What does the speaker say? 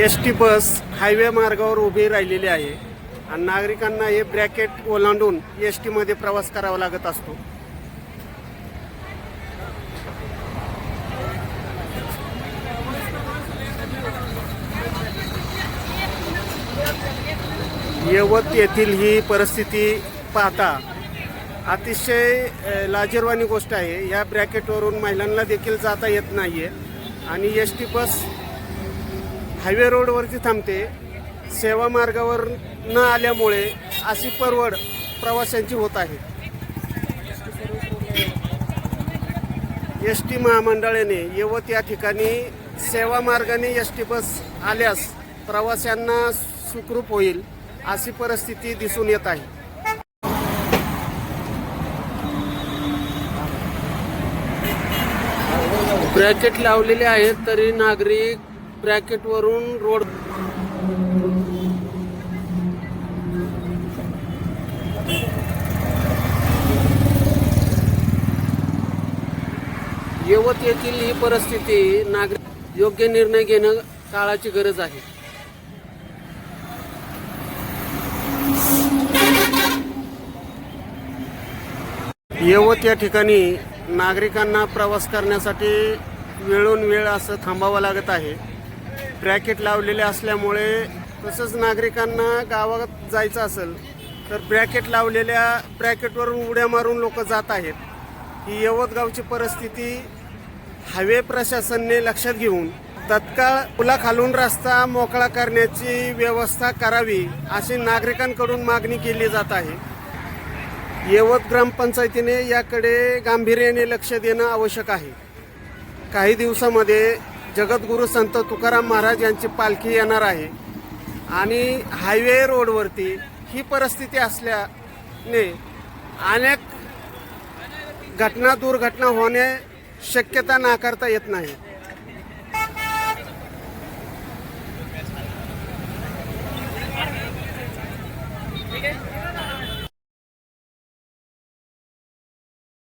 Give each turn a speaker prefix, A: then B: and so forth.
A: S T bus highway मार्गावर उभी राहिलेली आहे आणि नागरिकांना हे ब्रॅकेट ओलांडून एस टीमध्ये प्रवास करावा लागत असतो. यवत येथील ही परिस्थिती पाहता अतिशय लाजीरवाणी लाजिरवाणी गोष्ट आहे. या ब्रॅकेटवरून महिलांना देखील जाता येत नाहीये आणि एस टी बस हायवे रोडवरती थांबते. सेवा मार्गावर न आल्यामुळे अशी परवड प्रवाशांची होत आहे. एस टी महामंडळाने यवत या ठिकाणी सेवा मार्गाने एस टी बस आल्यास प्रवाशांना सुखरूप होईल अशी परिस्थिती दिसून येत आहे. ब्रॅकेट लावलेले आहेत तरी नागरिक ब्रॅकेटवरून रोड यवत येथील ही परिस्थिती नागरिक योग्य निर्णय घेणं काळाची गरज आहे. यवत या ठिकाणी नागरिकांना प्रवास करण्यासाठी वेळोन वेळ असं थांबावं लागत आहे. ब्रॅकेट लावलेले असल्यामुळे तसंच नागरिकांना गावात जायचं असेल तर ब्रॅकेट लावलेल्या ब्रॅकेटवरून उड्या मारून लोक जात आहेत. ही यवतगावची परिस्थिती हायवे प्रशासनने लक्षात घेऊन तत्काळ पुलाखालून रस्ता मोकळा करण्याची व्यवस्था करावी अशी नागरिकांकडून मागणी केली जात आहे. यवत ग्रामपंचायतीने याकडे गांभीर्याने लक्ष देणं आवश्यक आहे. काही दिवसामध्ये जगद्गुरु संत तुकाराम महाराज यांची पालखी येणार आहे. आणि हायवे रोडवरती ही परिस्थिती असल्याने अनेक घटना दुर्घटना होणे शक्यता नाकारता येत नाही.